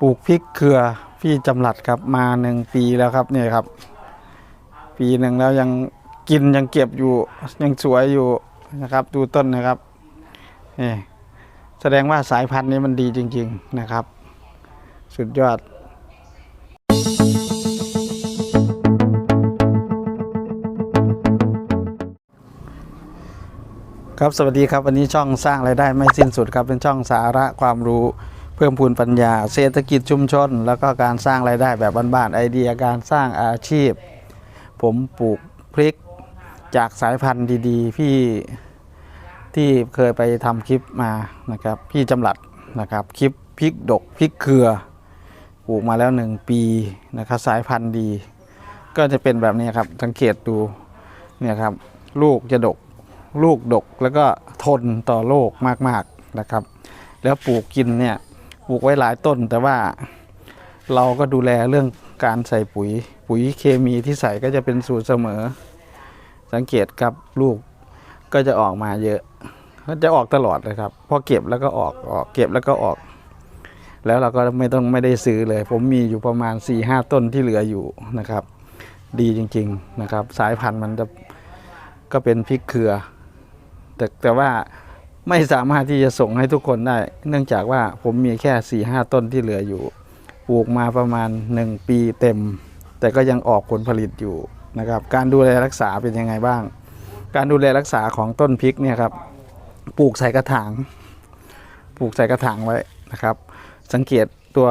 ปลูกพริกเครือพี่จำหลัดครับมาหนึ่งปีแล้วครับเนี่ยครับ ปีหนึ่งแล้วยังกินยังเก็บอยู่ยังสวยอยู่นะครับ ดูต้นนะครับนี่แสดงว่าสายพันธุ์นี้มันดีจริง ๆนะครับ สุดยอดครับสวัสดีครับวันนี้ช่องสร้างรายได้ไม่สิ้นสุดครับเป็นช่องสาระความรู้ เพิ่มพูนปัญญา เศรษฐกิจชุมชน แล้วก็การสร้างรายได้แบบบ้านๆไอเดียการสร้างอาชีพ ผมปลูกพริกจากสายพันธุ์ดีๆ พี่ที่เคยไปทำคลิปมานะครับ พี่จำหลัดนะครับคลิปพริกดกพริกเครือปลูกมาแล้วหนึ่งปีนะครับสายพันธุ์ดี ก็จะเป็นแบบนี้ครับสังเกตดูเนี่ยครับลูกจะดกลูกดกแล้วก็ทนต่อโรคมากๆนะครับ แล้วปลูกกินเนี่ย ปลูกไว้หลายต้น แต่ว่าเราก็ดูแลเรื่องการใส่ปุ๋ย ปุ๋ยเคมีที่ใส่ก็จะเป็นสูตรเสมอ สังเกตครับลูกก็จะออกมาเยอะก็จะออกตลอดเลยครับพอเก็บแล้วก็ออกออกเก็บแล้วก็ออก แล้วเราก็ไม่ต้องไม่ได้ซื้อเลย ผมมีอยู่ประมาณ4ี่ห้าต้นที่เหลืออยู่นะครับ ดีจริง ๆนะครับ สายพันธุ์มันจะก็เป็นพริกเครือ แต่แต่ว่า ไม่สามารถที่จะส่งให้ทุกคนได้ เนื่องจากว่าผมมีแค่4ี่ห้าต้นที่เหลืออยู่ ปลูกมาประมาณ 1 ปีเต็ม แต่ก็ยังออกผลผลิตอยู่นะครับ การดูแลรักษาเป็นยังไงบ้าง การดูแลรักษาของต้นพริกเนี่ยครับ ปลูกใส่กระถาง ปลูกใส่กระถางไว้นะครับ สังเกตตัว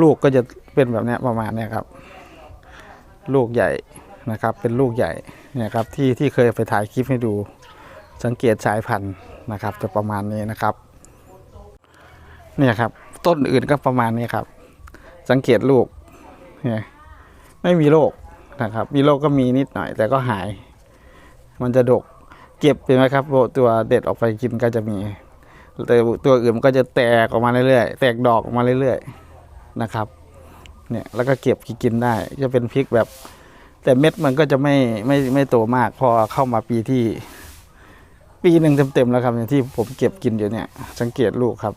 ลูกก็จะเป็นแบบนี้ประมาณเนี้ยครับ ลูกใหญ่นะครับ เป็นลูกใหญ่เนี่ยครับที่ที่เคยไปถ่ายคลิปให้ดู สังเกตสายพันธุ์นะครับจะประมาณนี้นะครับเนี่ยครับ ต้นอื่นก็ประมาณนี้ครับ สังเกตลูกเนี่ยไม่มีโรคนะครับ มีโรคก็มีนิดหน่อย แต่ก็หาย มันจะดกเก็บเห็นไหมครับตัวเด็ดออกไปกินก็จะมีแต่ตัวอื่นมันก็จะแตกออกมาเรื่อยๆแตกดอกออกมาเรื่อยๆนะครับเนี่ยแล้วก็เก็บกินได้จะเป็นพริกแบบ แต่เม็ดมันก็จะไม่ไม่ไม่โตมาก พอเข้ามาปีที่ ปีหนึ่งเต็มๆแล้วครับเนี่ยที่ผมเก็บกินอยู่เนี่ย สังเกตลูกครับ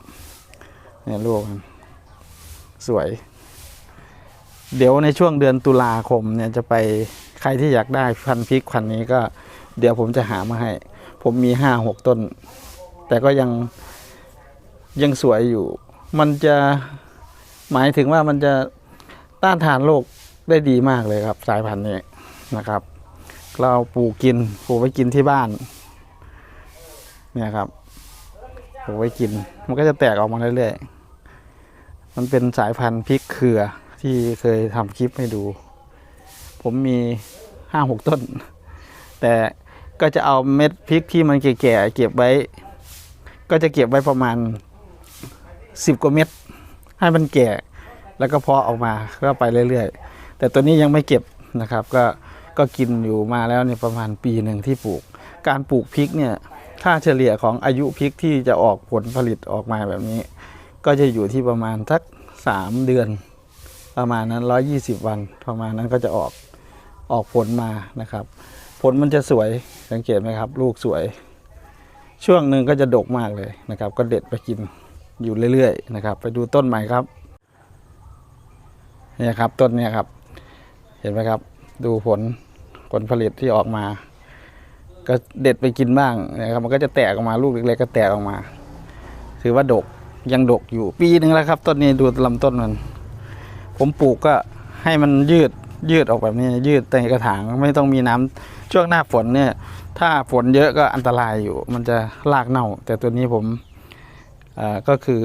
เนี่ยลูกสวย เดี๋ยวในช่วงเดือนตุลาคมเนี่ยจะไปใครที่อยากได้พันธุ์พริกพันธุ์นี้ก็ เดี๋ยวผมจะหามาให้ ผมมีห้าหกต้น แต่ก็ยังยังสวยอยู่ มันจะหมายถึงว่ามันจะต้านทานโรคได้ดีมากเลยครับ สายพันธุ์นี้นะครับ เราปลูกกินปลูกไว้กินที่บ้าน เนี่ยครับปลูกไว้กิน มันก็จะแตกออกมาเรื่อยๆ มันเป็นสายพันธุ์พริกเครือที่เคยทำคลิปให้ดู ผมมีห้าหกต้น แต่ก็จะเอาเม็ดพริกที่มันแก่ๆเก็บไว้ ก็จะเก็บไว้ประมาณสิบกว่าเม็ดให้มันแก่ แล้วก็เพาะออกมาก็ไปเรื่อยๆ แต่ตัวนี้ยังไม่เก็บนะครับ ก็ก็กินอยู่มาแล้วเนี่ยประมาณปีหนึ่งที่ปลูก การปลูกพริกเนี่ย ค่าเฉลี่ยของอายุพริกที่จะออกผลผลิตออกมาแบบนี้ ก็จะอยู่ที่ประมาณสักสามเดือน ประมาณนั้นร้อยี่สิบวันประมาณนั้นก็จะออกออกผลมานะครับ ผลมันจะสวยสังเกตไหมครับ ลูกสวย ช่วงหนึ่งก็จะดกมากเลยนะครับ ก็เด็ดไปกินอยู่เรื่อยๆนะครับ ไปดูต้นใหม่ครับเนี่ยครับต้นเนี่ยครับ เห็นไหมครับ ดูผลผลผลิตที่ออกมา ก็เด็ดไปกินบ้างนะครับมันก็จะแตกออกมาลูกเล็กๆก็แตกออกมา ถือว่าดกยังดกอยู่ปีหนึ่งแล้วครับ ต้นนี้ดูลำต้นมัน ผมปลูกก็ให้มันยืดยืดออกแบบนี้ยืดในกระถางไม่ต้องมีน้ำช่วงหน้าฝนเนี่ย ถ้าฝนเยอะก็อันตรายอยู่ มันจะรากเน่า แต่ตัวนี้ผมอ่อก็คือ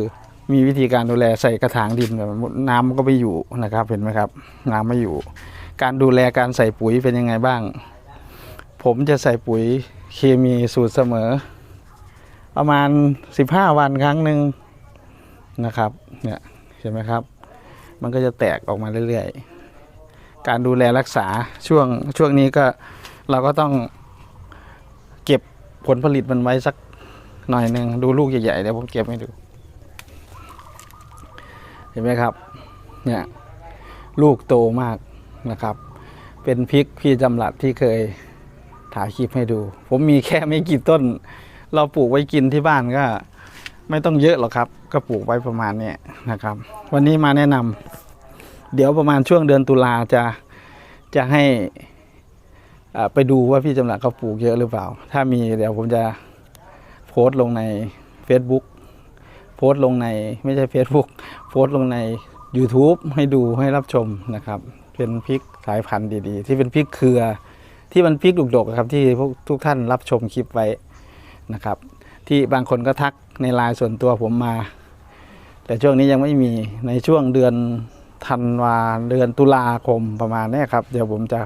มีวิธีการดูแลใส่กระถางดินแบบน้ำมันก็ไม่อยู่นะครับเห็นไหมครับ น้ำไม่อยู่ การดูแลการใส่ปุ๋ยเป็นยังไงบ้าง ผมจะใส่ปุ๋ยเคมีสูตรเสมอ ประมาณ 15 วันครั้งหนึ่งนะครับเนี่ยเห็นไหมครับ มันก็จะแตกออกมาเรื่อยๆ การดูแลรักษาช่วงช่วงนี้ก็เราก็ต้องเก็บผลผลิตมันไว้สักหน่อยหนึ่งดูลูกใหญ่ๆเดี๋ยวผมเก็บให้ดู เห็นไหมครับเนี่ยลูกโตมากนะครับ เป็นพริกพี่จำหลัดที่เคย ถ่ายคลิปให้ดู ผมมีแค่ไม่กี่ต้น เราปลูกไว้กินที่บ้านก็ ไม่ต้องเยอะหรอกครับ ก็ปลูกไว้ประมาณนี้นะครับ วันนี้มาแนะนำเดี๋ยวประมาณช่วงเดือนตุลาจะจะให้อ่าไปดูว่าพี่จำหลักเขาปลูกเยอะหรือเปล่า ถ้ามีเดี๋ยวผมจะโพสต์ลงใน Facebook โพสต์ลงในไม่ใช่ Facebook โพสต์ลงใน YouTube ให้ดูให้รับชมนะครับ เป็นพริกสายพันธุ์ดีๆ ที่เป็นพริกเครือ ที่มันพริกดุกๆครับที่พวกทุกท่านรับชมคลิปไว้นะครับ ที่บางคนก็ทักในไลน์ส่วนตัวผมมา แต่ช่วงนี้ยังไม่มีในช่วงเดือนธันวาเดือนตุลาคมประมาณนี้ครับ เดี๋ยวผมจะ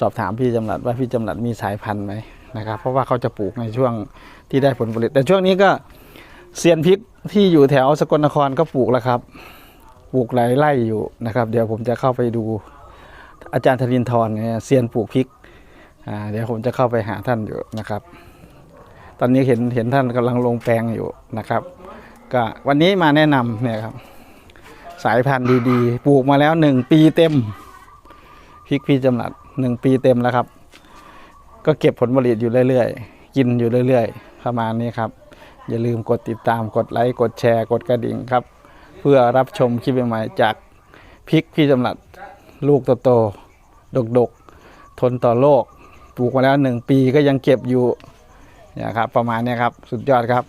สอบถามพี่จำหลัดว่าพี่จำหลัดมีสายพันธุ์ไหมนะครับ เพราะว่าเขาจะปลูกในช่วงที่ได้ผลผลิต แต่ช่วงนี้ก็เซียนพริกที่อยู่แถวสกลนครก็ปลูกแล้วครับ ปลูกหลายไร่อยู่นะครับ เดี๋ยวผมจะเข้าไปดูอาจารย์ธรินทร์เนี่ยเซียนปลูกพริก เดี๋ยวผมจะเข้าไปหาท่านอยู่นะครับ ตอนนี้เห็นเห็นท่านกำลังลงแปลงอยู่นะครับ ก็วันนี้มาแนะนำเนี่ยครับ สายพันธุ์ดีๆ ปลูกมาแล้วหนึ่งปีเต็มพริกพี่จำหลัดหนึ่งปีเต็มแล้วครับ ก็เก็บผลผลิตอยู่เรื่อยๆ กินอยู่เรื่อยๆ ประมาณนี้ครับ อย่าลืมกดติดตามกดไลค์กดแชร์กดกระดิ่งครับ เพื่อรับชมคลิปใหม่ๆจากพริกพี่จำหลัดลูกโตๆดกๆ ทนต่อโรค ปลูกมาแล้วหนึ่งปีก็ยังเก็บอยู่นะครับประมาณนี้ครับ สุดยอดครับ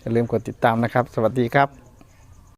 อย่าลืมกดติดตามนะครับ สวัสดีครับ